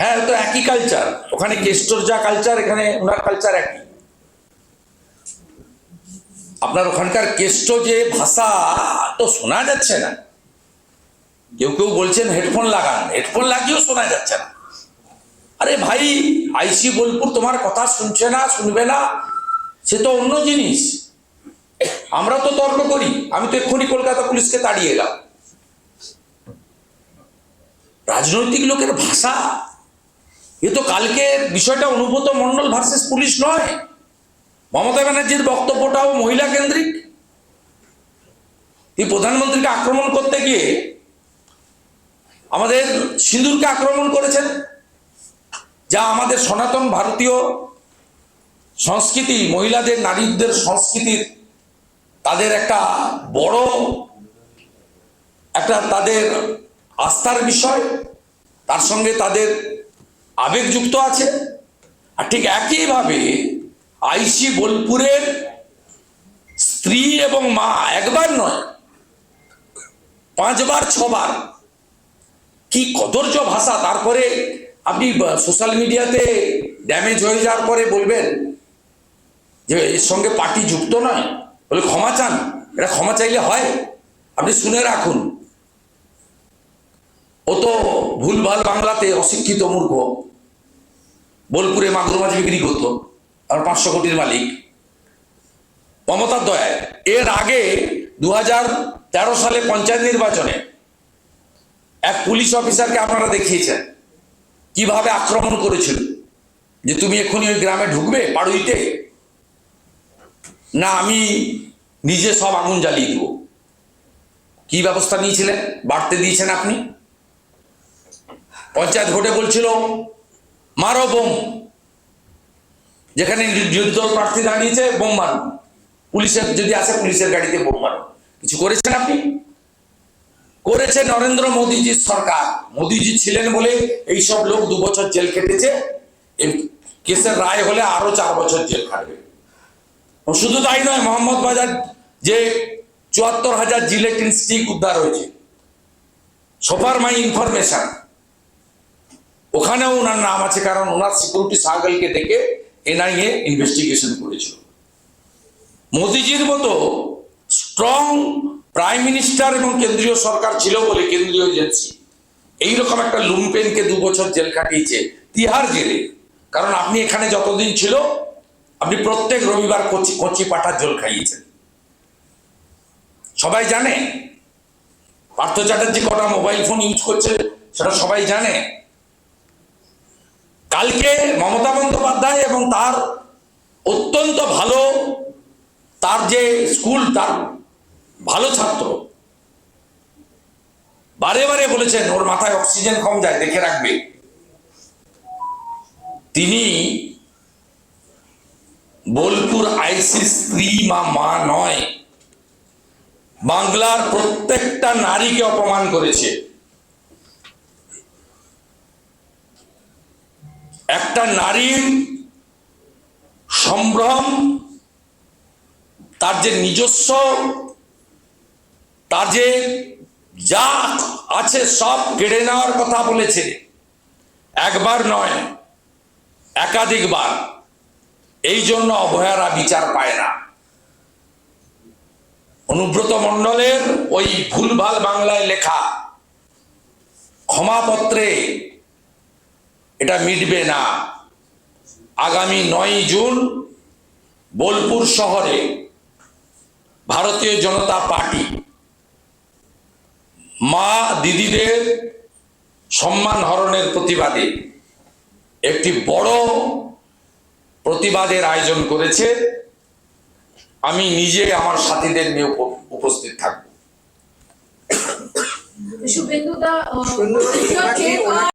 হ্যাঁ তো একই কালচার ওখানে কেষ্টর যা কালচার এখানে ওনার কালচার একই। আপনার ওখানকার কেষ্ট যে ভাষা, তো শোনা যাচ্ছে না। কেউ কেউ বলছেন হেডফোন লাগান, হেডফোন লাগিয়েও শোনা যাচ্ছে না। আরে ভাই, আইসি বোলপুর তোমার কথা শুনছে না, শুনবে না? সে তো অন্য জিনিস। আমরা তো তর্ক করি, আমি তো এক্ষুনি কলকাতা পুলিশকে তাড়িয়ে এলাম। রাজনৈতিক লোকের ভাষা। এ তো কালকে বিষয়টা অনুব্রত মন্ডল ভার্সেস পুলিশ নয়। মমতা ব্যানার্জির বক্তব্যটাও মহিলা কেন্দ্রিক। এই প্রধানমন্ত্রীকে আক্রমণ করতে গিয়ে আমাদের সিঁদুরকে আক্রমণ করেছেন, যা আমাদের সনাতন ভারতীয় সংস্কৃতি, মহিলাদের, নারীদের সংস্কৃতির তাদের একটা বড়, একটা তাদের আস্থার বিষয়, তার সঙ্গে তাদের আবেগ যুক্ত আছে। আর ঠিক একইভাবে আইসি বোলপুরের স্ত্রী এবং মা একবার নয়, পাঁচবার, ছবার কি কদর্য ভাষা, তারপরে আপনি সোশ্যাল মিডিয়াতে ড্যামেজ হয়ে যাওয়ার পরে বলবেন যে এর সঙ্গে পার্টি যুক্ত নয়, বলে ক্ষমা চান, এটা ক্ষমা চাইলে হয়। আপনি শুনে রাখুন ও তো ভুলভাল বাংলাতে অশিক্ষিত মূর্খ। বোলপুরে মাগুর মাছ বিক্রি করতো, আর পাঁচশো কোটির মালিক। মমতার দয়ায় এর আগে দু সালে পঞ্চায়েত নির্বাচনে এক পুলিশ অফিসারকে আপনারা দেখিয়েছেন, কীভাবে আক্রমণ করেছিল, যে তুমি এক্ষুনি ওই গ্রামে ঢুকবে, পাড়ুইতে? না, আমি নিজে সব আগুন জ্বালিয়ে দেবো। কি ব্যবস্থা নিয়েছিলেন? বাড়তে দিয়েছেন আপনি? পঞ্চায়েত ভোটে বলছিল, মারো বোম। যেখানে দল প্রার্থী দাঁড়িয়েছে, বোম মারো। পুলিশের যদি আসে, পুলিশের গাড়িতে বোম মারো। কিছু করেছেন আপনি? করেছে নরেন্দ্র মোদীজির সরকার। মোদীজি ছিলেন বলে এই সব লোক দু বছর জেল খেটেছে। কেসের রায় হলে আরও চার বছর জেল খাটবে। শুধু তাই নয়, মোহাম্মদ বাজার যে চুয়াত্তর হাজার জিলেটিন স্টিক উদ্ধার হয়েছে সোফার মাই ইনফরমেশন। ওখানেও ওনার নাম আছে, কারণ ওনার সিকিউরিটি সার্কেলকে দেখে এনআইএ ইনভেস্টিগেশন করেছিল। মোদিজির মতো স্ট্রং প্রাইম মিনিস্টার এবং কেন্দ্রীয় সরকার ছিল বলে কেন্দ্রীয় এজেন্সি। এইরকম একটা লুমপেনকে দু বছর জেল কাটিয়েছে তিহার জেলে। কারণ আপনি এখানে যতদিন ছিল, আপনি প্রত্যেক রবিবার কচি কচি পাঠার জল খাইয়েছেন। সবাই জানে? পার্থ চ্যাটার্জি কটা মোবাইল ফোন ইউজ করছে, সেটা সবাই জানে। কালকে মমতা বন্দ্যোপাধ্যায় এবং তার অত্যন্ত ভালো, তার যে স্কুল, তার ভালো ছাত্র, বারে বারে বলেছেন, ওর মাথায় অক্সিজেন কম যায়, দেখে রাখবে। তিনি বোলপুর আইসি স্ত্রী মা মা নয়, বাংলার প্রত্যেকটা নারীকে অপমান করেছে। একটা নারীর সম্ভ্রম, তার যে নিজস্ব, তার যে যা আছে সব কেড়ে নেওয়ার কথা বলেছে। একবার নয়, একাধিকবার। এই জন্য অভয়ারা বিচার পায় না। অনুব্রত মণ্ডলের ওই ভুলভাল বাংলায় লেখা ক্ষমাপত্রে এটা মিটবে না। আগামী নয় জুন বোলপুর শহরে ভারতীয় জনতা পার্টি। মা দিদিদের সম্মান হরণের প্রতিবাদে একটি বড় প্রতিবাদের আয়োজন করেছে। আমি নিজে আমার সাথীদের নিয়ে উপ- উপস্থিত থাকব।